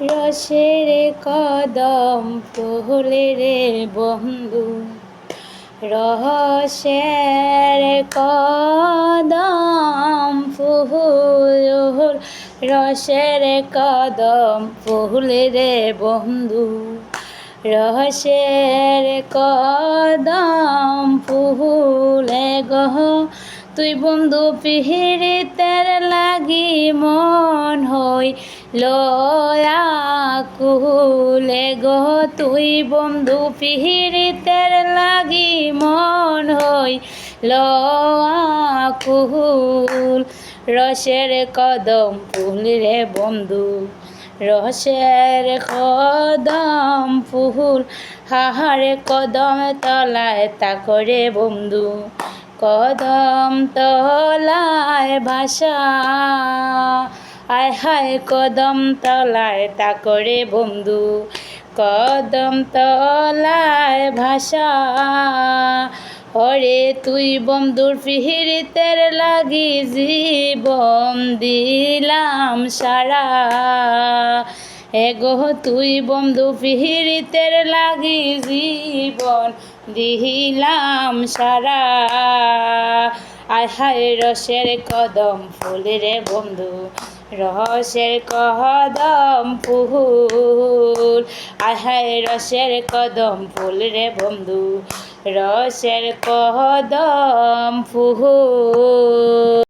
রসের কদম ফুলে রে বন্ধু। রহস্যের কদম ফুল, রসের কদম ফুলে রে বন্ধু। রহস্যের কদম ফুলে গহ তুই বন্ধু পিহিরিতের লাগি মন হই। লয়া কুলে গো তুই বন্ধু পিহিরিতের লাগি মন হই। লয়া কুল, রসের কদম ফুল রে বন্ধু, রসের কদম ফুল, হাহারে কদম তলায় তা করে বন্ধু, কদম তলায় ভাষা আয় হায় কদম তলায় তা করে বন্ধু, কদম তলায় ভাষা। হরে তুই বন্ধুর পিহিরিতের লাগি জীবন দিলাম সারা। এগো তুই বন্ধু পিহিরিতের লাগি জীবন দিলাম সারা। আয় হায় রসের কদম ফুল রে বন্ধু রসের কদম ফুল। আয় হায় রসের কদম ফুল রে বন্ধু রসের কদম ফুল।